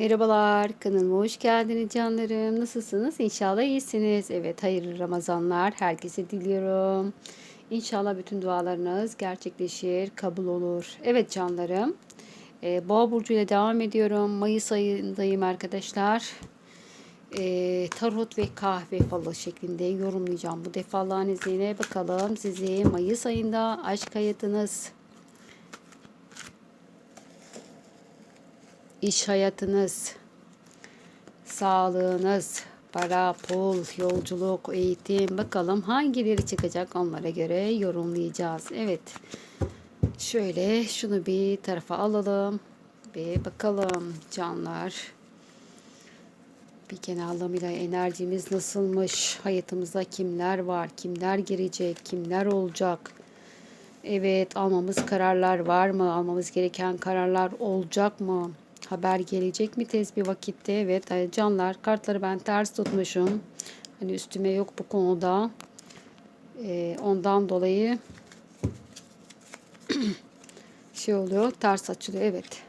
Merhabalar, kanalıma hoş geldiniz canlarım. Nasılsınız? İnşallah iyisiniz. Evet, hayırlı Ramazanlar herkese diliyorum. İnşallah bütün dualarınız gerçekleşir, kabul olur. Evet canlarım, e, Boğa Burcu ile devam ediyorum. Mayıs ayındayım arkadaşlar. E, tarot ve kahve falı şeklinde yorumlayacağım. Bu defa Allah'ın izniyle bakalım sizi Mayıs ayında aşk hayatınız, iş hayatınız, sağlığınız, para, pul, yolculuk, eğitim bakalım hangileri çıkacak onlara göre yorumlayacağız. Evet. Şöyle şunu bir tarafa alalım ve bakalım canlar. Bir kenarlamıyla enerjimiz nasılmış? Hayatımızda kimler var? Kimler girecek? Kimler olacak? Evet, almamız kararlar var mı? Almamız gereken kararlar olacak mı? Haber gelecek mi tez bir vakitte? Evet, canlar kartları ben ters tutmuşum. Hani üstüme yok bu konuda. Ee, ondan dolayı şey oluyor, ters açılıyor. Evet.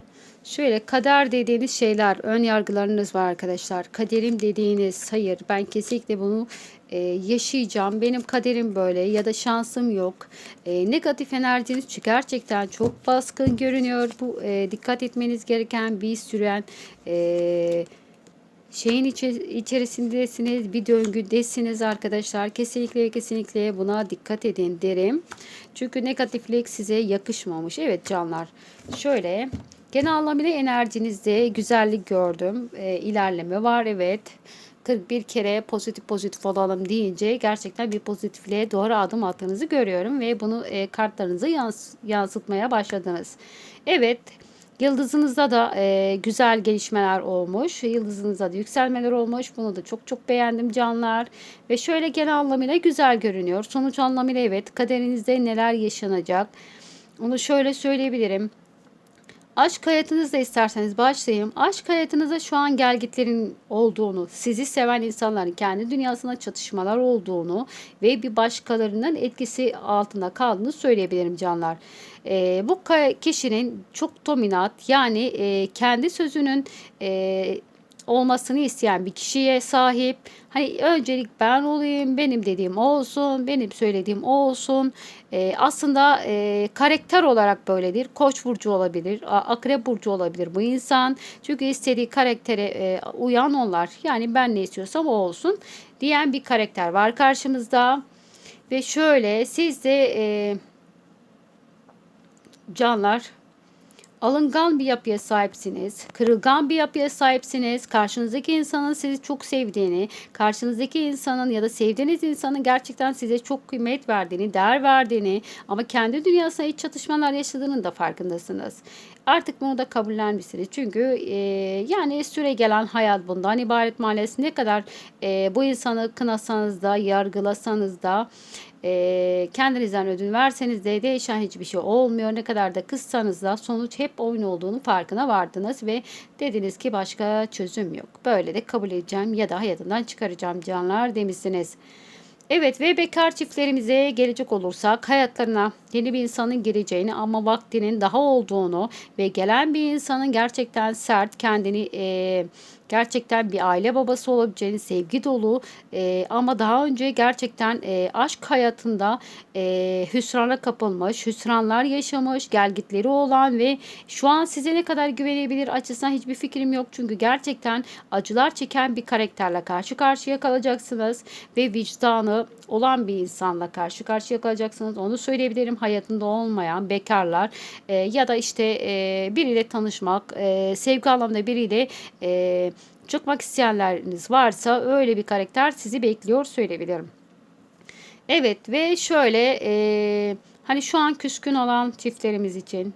Şöyle kader dediğiniz şeyler, ön yargılarınız var arkadaşlar. Kaderim dediğiniz, hayır ben kesinlikle bunu e, yaşayacağım. Benim kaderim böyle ya da şansım yok. E, negatif enerjiniz çünkü gerçekten çok baskın görünüyor. Bu e, dikkat etmeniz gereken bir süren e, şeyin içerisindesiniz, bir döngüdesiniz arkadaşlar. Kesinlikle kesinlikle buna dikkat edin derim. Çünkü negatiflik size yakışmamış. Evet canlar. Şöyle genel anlamıyla enerjinizde güzellik gördüm. Ee, ilerleme var evet. 41 kere pozitif pozitif olalım deyince gerçekten bir pozitifliğe doğru adım attığınızı görüyorum ve bunu e, kartlarınıza yans- yansıtmaya başladınız. Evet, Yıldızınızda da e, güzel gelişmeler olmuş. Yıldızınızda da yükselmeler olmuş. Bunu da çok çok beğendim canlar. Ve şöyle genel anlamıyla güzel görünüyor. Sonuç anlamıyla evet kaderinizde neler yaşanacak. Onu şöyle söyleyebilirim. Aşk hayatınızda isterseniz başlayayım. Aşk hayatınızda şu an gelgitlerin olduğunu, sizi seven insanların kendi dünyasında çatışmalar olduğunu ve bir başkalarının etkisi altında kaldığını söyleyebilirim canlar. Ee, bu kişinin çok dominant yani e, kendi sözünün e, olmasını isteyen bir kişiye sahip. Hani öncelik ben olayım, benim dediğim olsun, benim söylediğim olsun. Ee, aslında e, karakter olarak böyledir. Koç burcu olabilir, akrep burcu olabilir bu insan. Çünkü istediği karaktere e, uyan onlar. Yani ben ne istiyorsam o olsun diyen bir karakter var karşımızda. Ve şöyle siz de e, canlar alıngan bir yapıya sahipsiniz, kırılgan bir yapıya sahipsiniz. Karşınızdaki insanın sizi çok sevdiğini, karşınızdaki insanın ya da sevdiğiniz insanın gerçekten size çok kıymet verdiğini, değer verdiğini ama kendi dünyasında iç çatışmalar yaşadığının da farkındasınız. Artık bunu da kabullenmişsiniz. Çünkü e, yani süre gelen hayat bundan ibaret maalesef ne kadar e, bu insanı kınasanız da, yargılasanız da e, kendinizden ödün verseniz de değişen hiçbir şey olmuyor. Ne kadar da kızsanız da sonuç hep oyun olduğunu farkına vardınız ve dediniz ki başka çözüm yok. Böyle de kabul edeceğim ya da hayatından çıkaracağım canlar demişsiniz. Evet ve bekar çiftlerimize gelecek olursak hayatlarına yeni bir insanın gireceğini ama vaktinin daha olduğunu ve gelen bir insanın gerçekten sert kendini e, gerçekten bir aile babası olabileceğini sevgi dolu e, ama daha önce gerçekten e, aşk hayatında e, hüsrana kapılmış, hüsranlar yaşamış, gelgitleri olan ve şu an size ne kadar güvenebilir açısından hiçbir fikrim yok. Çünkü gerçekten acılar çeken bir karakterle karşı karşıya kalacaksınız ve vicdanı olan bir insanla karşı karşıya kalacaksınız. Onu söyleyebilirim. Hayatında olmayan bekarlar e, ya da işte e, biriyle tanışmak, e, sevgi anlamında biriyle e, çıkmak isteyenleriniz varsa öyle bir karakter sizi bekliyor söyleyebilirim. Evet ve şöyle e, hani şu an küskün olan çiftlerimiz için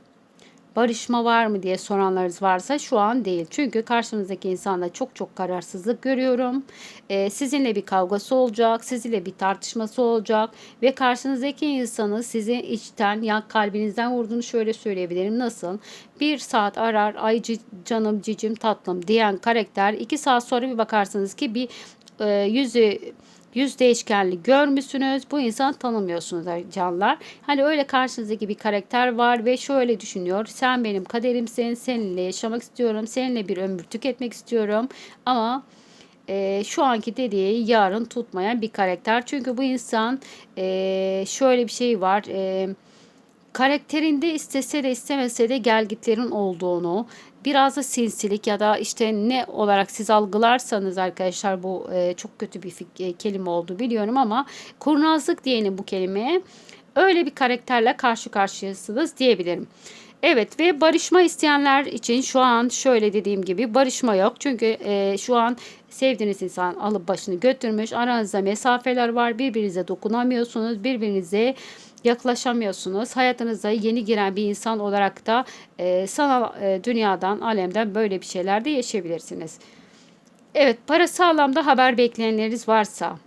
barışma var mı diye soranlarınız varsa şu an değil. Çünkü karşınızdaki insanda çok çok kararsızlık görüyorum. Ee, sizinle bir kavgası olacak, sizinle bir tartışması olacak ve karşınızdaki insanı sizi içten ya kalbinizden vurduğunu şöyle söyleyebilirim. Nasıl? Bir saat arar, ay canım cicim tatlım diyen karakter iki saat sonra bir bakarsınız ki bir e, yüzü yüz değişkenli görmüşsünüz. Bu insanı tanımıyorsunuz canlar. Hani öyle karşınızdaki bir karakter var ve şöyle düşünüyor. Sen benim kaderimsin. Seninle yaşamak istiyorum. Seninle bir ömür tüketmek istiyorum. Ama e, şu anki dediği yarın tutmayan bir karakter. Çünkü bu insan e, şöyle bir şey var. E, karakterinde istese de istemese de gelgitlerin olduğunu, biraz da sinsilik ya da işte ne olarak siz algılarsanız arkadaşlar bu e, çok kötü bir e, kelime oldu biliyorum ama kurnazlık diyelim bu kelimeye. Öyle bir karakterle karşı karşıyasınız diyebilirim. Evet ve barışma isteyenler için şu an şöyle dediğim gibi barışma yok. Çünkü e, şu an sevdiğiniz insan alıp başını götürmüş. Aranızda mesafeler var. Birbirinize dokunamıyorsunuz. Birbirinize yaklaşamıyorsunuz. Hayatınıza yeni giren bir insan olarak da e, sanal e, dünyadan, alemden böyle bir şeyler de yaşayabilirsiniz. Evet, parası anlamda haber bekleyenleriniz varsa,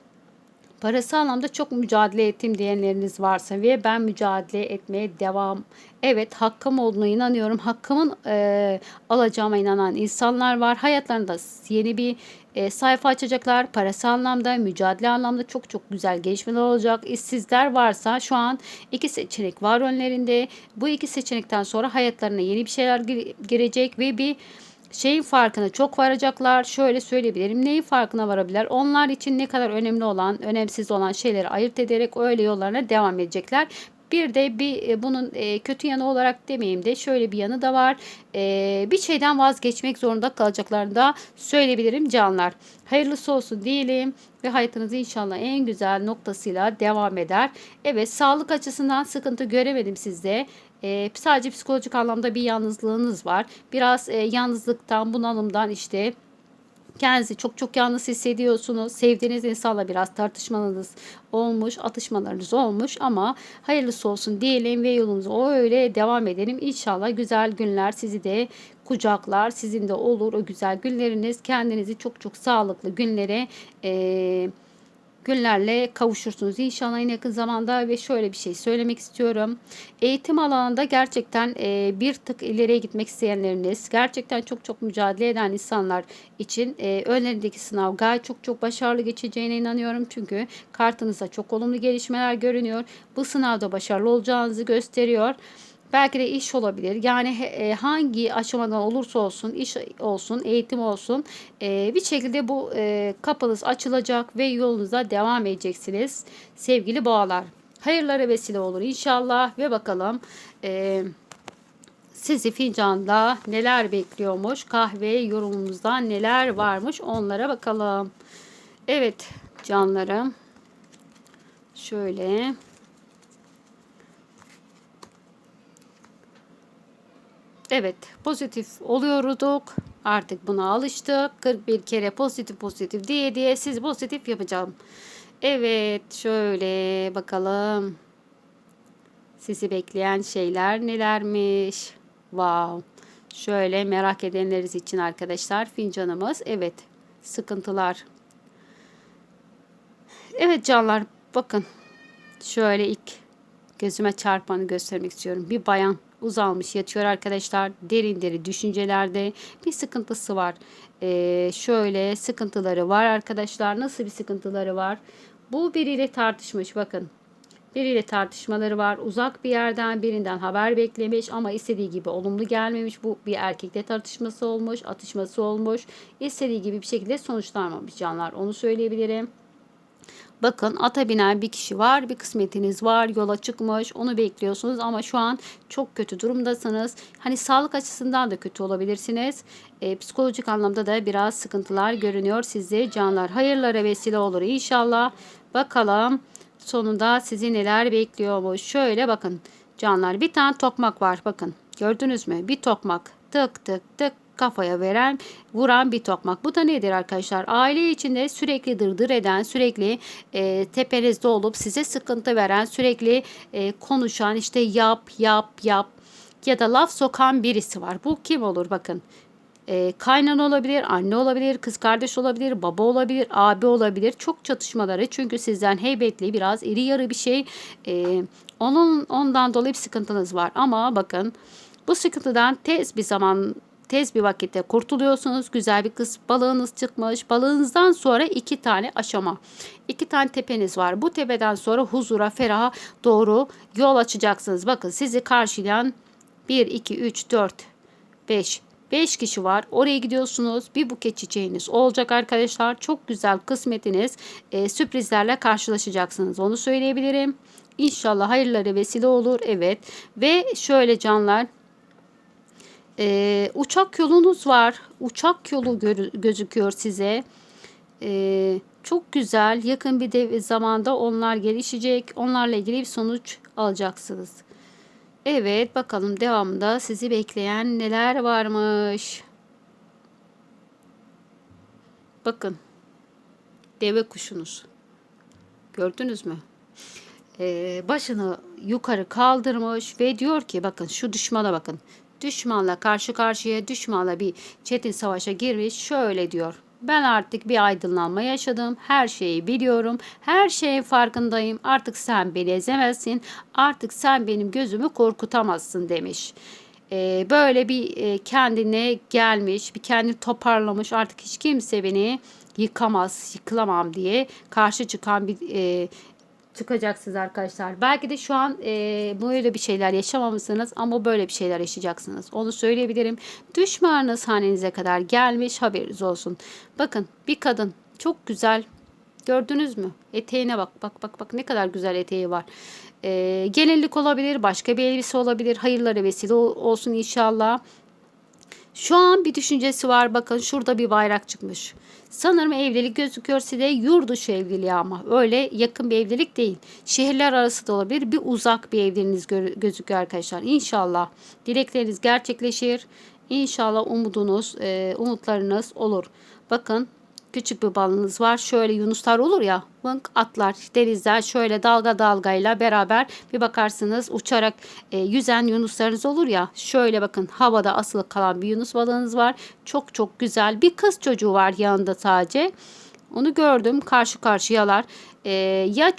parası anlamda çok mücadele ettim diyenleriniz varsa ve ben mücadele etmeye devam. Evet, hakkım olduğuna inanıyorum. Hakkımın e, alacağıma inanan insanlar var. Hayatlarında yeni bir e, sayfa açacaklar. Parası anlamda, mücadele anlamda çok çok güzel gelişmeler olacak. İşsizler varsa şu an iki seçenek var önlerinde. Bu iki seçenekten sonra hayatlarına yeni bir şeyler girecek ve bir şeyin farkına çok varacaklar. Şöyle söyleyebilirim. Neyin farkına varabilirler? Onlar için ne kadar önemli olan, önemsiz olan şeyleri ayırt ederek öyle yollarına devam edecekler. Bir de bir e, bunun e, kötü yanı olarak demeyeyim de şöyle bir yanı da var. E, bir şeyden vazgeçmek zorunda kalacaklarını da söyleyebilirim canlar. Hayırlısı olsun diyelim ve hayatınız inşallah en güzel noktasıyla devam eder. Evet sağlık açısından sıkıntı göremedim sizde. Sadece psikolojik anlamda bir yalnızlığınız var. Biraz yalnızlıktan, bunalımdan işte Kendinizi çok çok yalnız hissediyorsunuz. Sevdiğiniz insanla biraz tartışmanız olmuş, atışmalarınız olmuş ama hayırlısı olsun diyelim ve yolumuza öyle devam edelim. İnşallah güzel günler sizi de kucaklar. Sizin de olur o güzel günleriniz. Kendinizi çok çok sağlıklı günlere eee günlerle kavuşursunuz inşallah en yakın zamanda ve şöyle bir şey söylemek istiyorum. Eğitim alanında gerçekten e, bir tık ileriye gitmek isteyenleriniz, gerçekten çok çok mücadele eden insanlar için e, önlerindeki sınav gayet çok çok başarılı geçeceğine inanıyorum. Çünkü kartınızda çok olumlu gelişmeler görünüyor. Bu sınavda başarılı olacağınızı gösteriyor. Belki de iş olabilir. Yani e, hangi aşamadan olursa olsun, iş olsun, eğitim olsun e, bir şekilde bu e, kapınız açılacak ve yolunuza devam edeceksiniz sevgili boğalar. Hayırlara vesile olur inşallah ve bakalım e, sizi fincanda neler bekliyormuş, kahve yorumumuzda neler varmış onlara bakalım. Evet canlarım şöyle Evet pozitif oluyorduk. Artık buna alıştık. 41 kere pozitif pozitif diye diye siz pozitif yapacağım. Evet şöyle bakalım. Sizi bekleyen şeyler nelermiş? Wow. Şöyle merak edenleriniz için arkadaşlar fincanımız. Evet sıkıntılar. Evet canlar bakın. Şöyle ilk gözüme çarpanı göstermek istiyorum. Bir bayan uzalmış yatıyor arkadaşlar. Derin derin düşüncelerde bir sıkıntısı var. Ee, şöyle sıkıntıları var arkadaşlar. Nasıl bir sıkıntıları var? Bu biriyle tartışmış bakın. Biriyle tartışmaları var. Uzak bir yerden birinden haber beklemiş ama istediği gibi olumlu gelmemiş. Bu bir erkekle tartışması olmuş, atışması olmuş. İstediği gibi bir şekilde sonuçlanmamış canlar. Onu söyleyebilirim. Bakın ata binen bir kişi var. Bir kısmetiniz var. Yola çıkmış. Onu bekliyorsunuz ama şu an çok kötü durumdasınız. Hani sağlık açısından da kötü olabilirsiniz. E, psikolojik anlamda da biraz sıkıntılar görünüyor sizde canlar. Hayırlara vesile olur inşallah. Bakalım sonunda sizi neler bekliyormuş. Şöyle bakın canlar bir tane tokmak var bakın. Gördünüz mü? Bir tokmak. Tık tık tık kafaya veren, vuran bir tokmak. Bu da nedir arkadaşlar? Aile içinde sürekli dırdır eden, sürekli e, tepenizde olup size sıkıntı veren, sürekli e, konuşan, işte yap, yap, yap ya da laf sokan birisi var. Bu kim olur bakın. E, kaynan olabilir, anne olabilir, kız kardeş olabilir, baba olabilir, abi olabilir. Çok çatışmaları çünkü sizden heybetli biraz iri yarı bir şey. E, onun ondan dolayı bir sıkıntınız var. Ama bakın bu sıkıntıdan tez bir zaman tez bir vakitte kurtuluyorsunuz. Güzel bir kız balığınız çıkmış. Balığınızdan sonra iki tane aşama. iki tane tepeniz var. Bu tepeden sonra huzura, feraha doğru yol açacaksınız. Bakın sizi karşılayan 1, 2, 3, 4, 5, 5 kişi var. Oraya gidiyorsunuz. Bir buket çiçeğiniz olacak arkadaşlar. Çok güzel kısmetiniz. E, sürprizlerle karşılaşacaksınız. Onu söyleyebilirim. İnşallah hayırlara vesile olur. Evet. Ve şöyle canlar. E, uçak yolunuz var. Uçak yolu gözüküyor size. E, çok güzel. Yakın bir de zamanda onlar gelişecek. Onlarla ilgili bir sonuç alacaksınız. Evet bakalım devamında sizi bekleyen neler varmış. Bakın. Deve kuşunuz. Gördünüz mü? Ee, başını yukarı kaldırmış ve diyor ki bakın şu düşmana bakın. Düşmanla karşı karşıya düşmanla bir çetin savaşa girmiş. Şöyle diyor. Ben artık bir aydınlanma yaşadım. Her şeyi biliyorum. Her şeyin farkındayım. Artık sen beni ezemezsin. Artık sen benim gözümü korkutamazsın demiş. Ee, böyle bir e, kendine gelmiş, bir kendini toparlamış. Artık hiç kimse beni yıkamaz, yıkılamam diye karşı çıkan bir e, çıkacaksınız arkadaşlar. Belki de şu an e, böyle bir şeyler yaşamamışsınız ama böyle bir şeyler yaşayacaksınız. Onu söyleyebilirim. Düşmanınız hanenize kadar gelmiş haberiniz olsun. Bakın bir kadın çok güzel gördünüz mü? Eteğine bak bak bak bak ne kadar güzel eteği var. E, gelinlik olabilir başka bir elbise olabilir. Hayırlara vesile ol- olsun inşallah. Şu an bir düşüncesi var. Bakın şurada bir bayrak çıkmış. Sanırım evlilik gözüküyor size yurt dışı evliliği ama öyle yakın bir evlilik değil. Şehirler arası da olabilir. Bir uzak bir evliliğiniz gö- gözüküyor arkadaşlar. İnşallah dilekleriniz gerçekleşir. İnşallah umudunuz, e, umutlarınız olur. Bakın küçük bir balınız var. Şöyle yunuslar olur ya. Vınk atlar denizler şöyle dalga dalgayla beraber bir bakarsınız uçarak e, yüzen yunuslarınız olur ya. Şöyle bakın havada asılı kalan bir yunus balığınız var. Çok çok güzel bir kız çocuğu var yanında sadece. Onu gördüm karşı karşıyalar. E, ya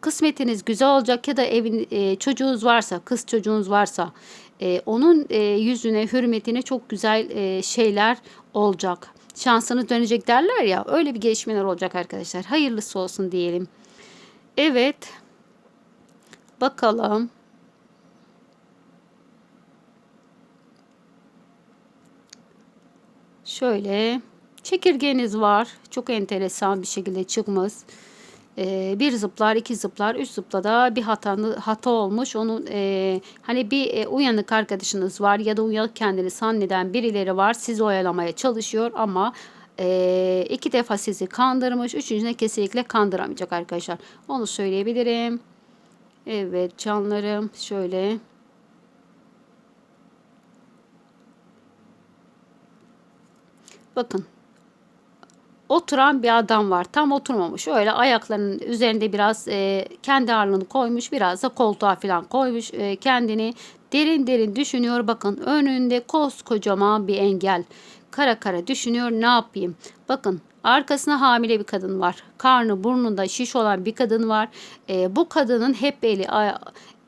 kısmetiniz güzel olacak ya da evin e, çocuğunuz varsa kız çocuğunuz varsa e, onun e, yüzüne hürmetine çok güzel e, şeyler olacak şansınız dönecek derler ya. Öyle bir gelişmeler olacak arkadaşlar. Hayırlısı olsun diyelim. Evet. Bakalım. Şöyle. Çekirgeniz var. Çok enteresan bir şekilde çıkmış. Ee, bir zıplar, iki zıplar, üç zıplada bir hatalı, hata olmuş. Onun e, hani bir e, uyanık arkadaşınız var ya da uyanık kendini zanneden birileri var. Sizi oyalamaya çalışıyor ama e, iki defa sizi kandırmış. Üçüncüne kesinlikle kandıramayacak arkadaşlar. Onu söyleyebilirim. Evet canlarım şöyle. Bakın oturan bir adam var. Tam oturmamış. Öyle ayaklarının üzerinde biraz e, kendi ağırlığını koymuş. Biraz da koltuğa falan koymuş. E, kendini derin derin düşünüyor. Bakın önünde koskocaman bir engel. Kara kara düşünüyor ne yapayım. Bakın arkasına hamile bir kadın var. Karnı burnunda şiş olan bir kadın var. E, bu kadının hep eli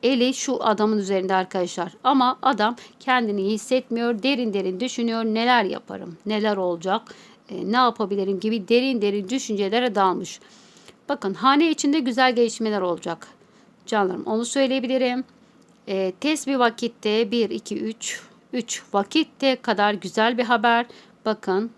eli şu adamın üzerinde arkadaşlar. Ama adam kendini hissetmiyor. Derin derin düşünüyor. Neler yaparım? Neler olacak? E, ne yapabilirim gibi derin derin düşüncelere dalmış. Bakın hane içinde güzel gelişmeler olacak. Canlarım onu söyleyebilirim. E, tez bir vakitte 1, 2, 3, 3 vakitte kadar güzel bir haber. Bakın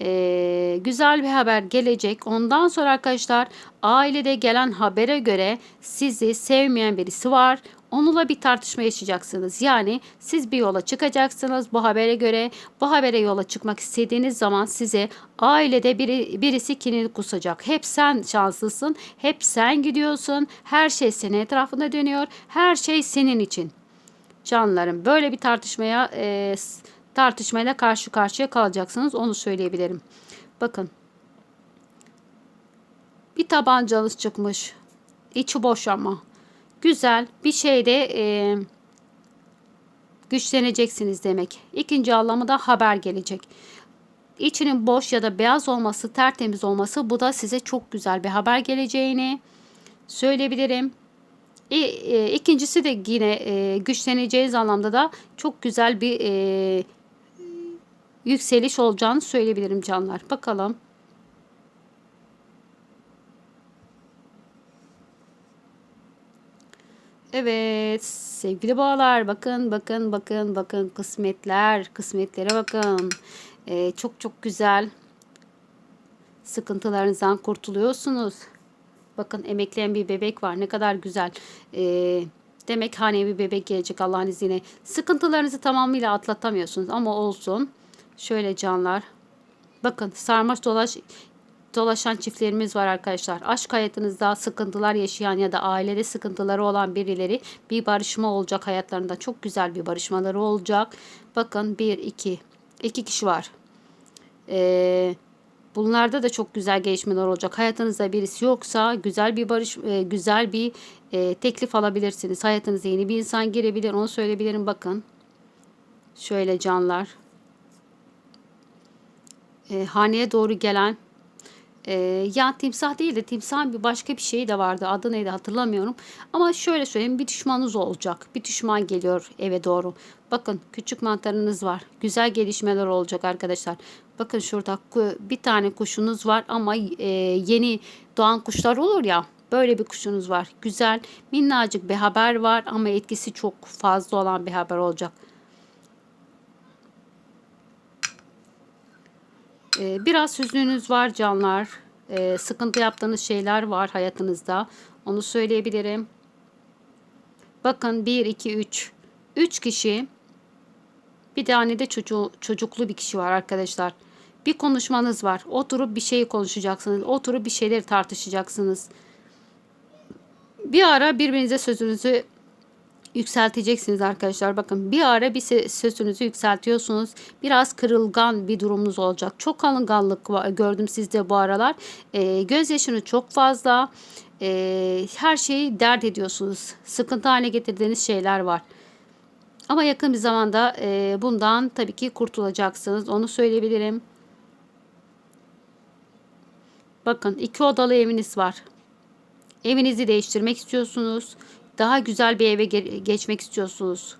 e, güzel bir haber gelecek. Ondan sonra arkadaşlar ailede gelen habere göre sizi sevmeyen birisi var. Onunla bir tartışma yaşayacaksınız. Yani siz bir yola çıkacaksınız bu habere göre. Bu habere yola çıkmak istediğiniz zaman size ailede biri, birisi kinini kusacak. Hep sen şanslısın. Hep sen gidiyorsun. Her şey senin etrafında dönüyor. Her şey senin için. Canlarım böyle bir tartışmaya e, tartışmayla karşı karşıya kalacaksınız. Onu söyleyebilirim. Bakın. Bir tabancanız çıkmış. İçi boş ama. Güzel. Bir şeyde e, güçleneceksiniz demek. İkinci anlamı da haber gelecek. İçinin boş ya da beyaz olması, tertemiz olması bu da size çok güzel bir haber geleceğini söyleyebilirim. E, e, ikincisi de yine e, güçleneceğiniz anlamda da çok güzel bir e, yükseliş olacağını söyleyebilirim canlar. Bakalım. Evet sevgili boğalar bakın bakın bakın bakın kısmetler kısmetlere bakın. Ee, çok çok güzel sıkıntılarınızdan kurtuluyorsunuz. Bakın emekleyen bir bebek var ne kadar güzel. Ee, demek haneye bir bebek gelecek Allah'ın izniyle. Sıkıntılarınızı tamamıyla atlatamıyorsunuz ama olsun. Şöyle canlar. Bakın sarmaş dolaş dolaşan çiftlerimiz var arkadaşlar. Aşk hayatınızda sıkıntılar yaşayan ya da ailede sıkıntıları olan birileri bir barışma olacak hayatlarında. Çok güzel bir barışmaları olacak. Bakın bir iki iki kişi var. Ee, bunlarda da çok güzel gelişmeler olacak. Hayatınızda birisi yoksa güzel bir barış e, güzel bir e, teklif alabilirsiniz. Hayatınıza yeni bir insan girebilir. Onu söyleyebilirim. Bakın. Şöyle canlar. E, haneye doğru gelen ee, ya timsah değil de timsahın bir başka bir şeyi de vardı. Adı neydi hatırlamıyorum. Ama şöyle söyleyeyim bir düşmanınız olacak. Bir düşman geliyor eve doğru. Bakın küçük mantarınız var. Güzel gelişmeler olacak arkadaşlar. Bakın şurada bir tane kuşunuz var ama e, yeni doğan kuşlar olur ya. Böyle bir kuşunuz var. Güzel minnacık bir haber var ama etkisi çok fazla olan bir haber olacak. Ee, biraz hüznünüz var canlar. Ee, sıkıntı yaptığınız şeyler var hayatınızda. Onu söyleyebilirim. Bakın 1, 2, 3. 3 kişi. Bir tane de çocuğu, çocuklu bir kişi var arkadaşlar. Bir konuşmanız var. Oturup bir şeyi konuşacaksınız. Oturup bir şeyleri tartışacaksınız. Bir ara birbirinize sözünüzü yükselteceksiniz arkadaşlar. Bakın bir ara bir sözünüzü yükseltiyorsunuz. Biraz kırılgan bir durumunuz olacak. Çok alınganlık gördüm sizde bu aralar. E, gözyaşını çok fazla. E, her şeyi dert ediyorsunuz. Sıkıntı haline getirdiğiniz şeyler var. Ama yakın bir zamanda e, bundan tabii ki kurtulacaksınız. Onu söyleyebilirim. Bakın iki odalı eviniz var. Evinizi değiştirmek istiyorsunuz daha güzel bir eve geçmek istiyorsunuz.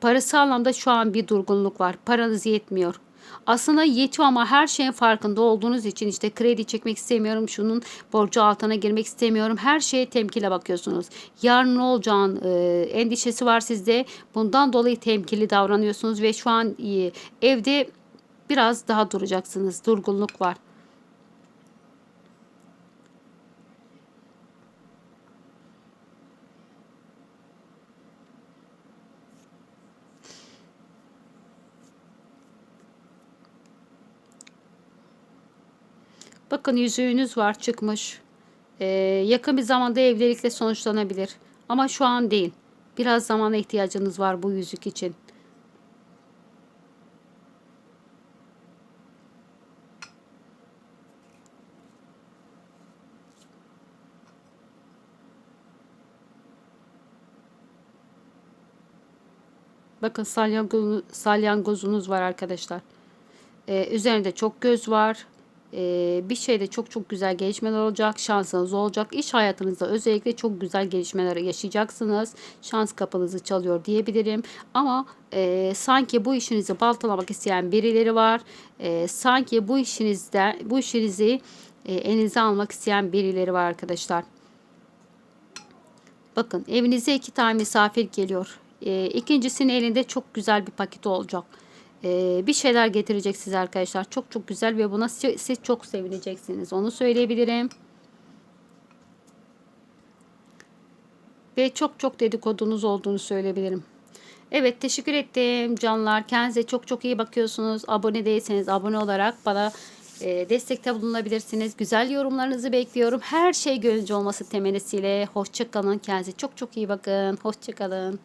Parası anlamda şu an bir durgunluk var. Paranız yetmiyor. Aslında yetiyor ama her şeyin farkında olduğunuz için işte kredi çekmek istemiyorum, şunun borcu altına girmek istemiyorum. Her şeye temkile bakıyorsunuz. Yarın ne olacağın e, endişesi var sizde. Bundan dolayı temkili davranıyorsunuz ve şu an e, evde biraz daha duracaksınız. Durgunluk var. Bakın yüzüğünüz var çıkmış. Ee, yakın bir zamanda evlilikle sonuçlanabilir. Ama şu an değil. Biraz zamana ihtiyacınız var bu yüzük için. Bakın salyangozunuz var arkadaşlar. Ee, üzerinde çok göz var. Ee, bir şeyde çok çok güzel gelişmeler olacak. Şansınız olacak. İş hayatınızda özellikle çok güzel gelişmeler yaşayacaksınız. Şans kapınızı çalıyor diyebilirim. Ama e, sanki bu işinizi baltalamak isteyen birileri var. E, sanki bu işinizde bu işinizi e, elinize almak isteyen birileri var arkadaşlar. Bakın evinize iki tane misafir geliyor. E, ikincisinin elinde çok güzel bir paket olacak bir şeyler getirecek size arkadaşlar. Çok çok güzel ve buna siz çok sevineceksiniz. Onu söyleyebilirim. Ve çok çok dedikodunuz olduğunu söyleyebilirim. Evet teşekkür ettim canlar. Kendinize çok çok iyi bakıyorsunuz. Abone değilseniz abone olarak bana e, destekte bulunabilirsiniz. Güzel yorumlarınızı bekliyorum. Her şey gönlünce olması temennisiyle. Hoşçakalın. Kendinize çok çok iyi bakın. Hoşçakalın.